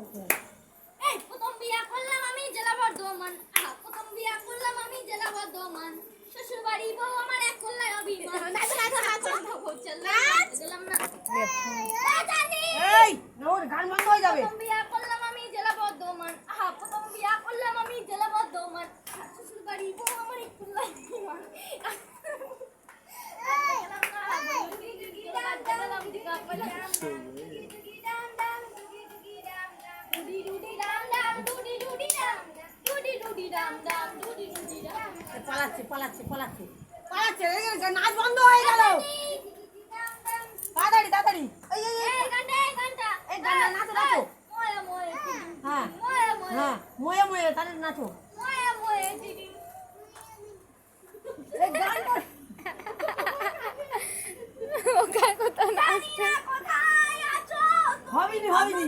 এই প্রথম বিয়া করলাম আমি জেলা বর্ধমান। প্রথম বিয়া করলাম আমি জেলা বর্ধমান। শ্বশুর বাড়ি আমার এক কল্যাণ অভিমান। নোর গান বন্ধ হয়ে যাবে। পালাচ্ছে পালাচ্ছে পালাচ্ছে। পালাচ্ছে নাচ বন্ধ হয়ে গেল। তাড়াতাড়ি তাড়াতাড়ি এই এই গানটা হ্যাঁ হ্যাঁ ময়ে ময়ে হ্যাঁ, তাহলে নাচো। ময়ে ময়ে এই গানটা ওখানে কোথাও নাচছে? হবিনি হবিনি।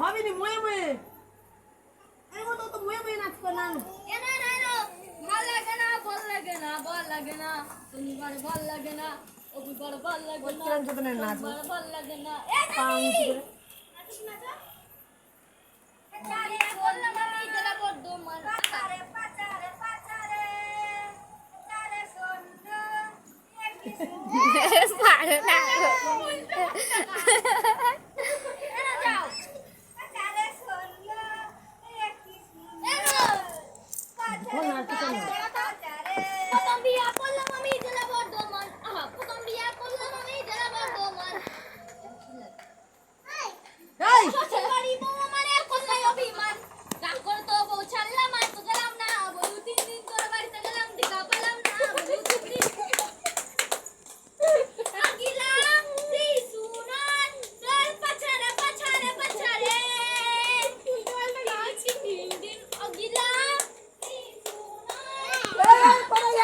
হবিনি ময়ে ময়ে। লাগে না শনিবার ভাল লাগে না রবিবার ভাল লাগে না সোমবার ভাল লাগে না পাগল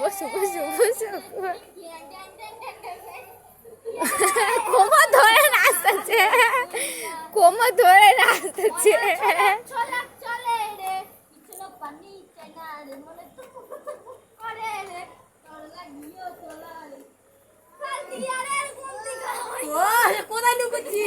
বসো বসো বসো কোমর ধরে নাচতেছে কোমর ধরে নাচতেছে কোথায় লুকোচ্ছি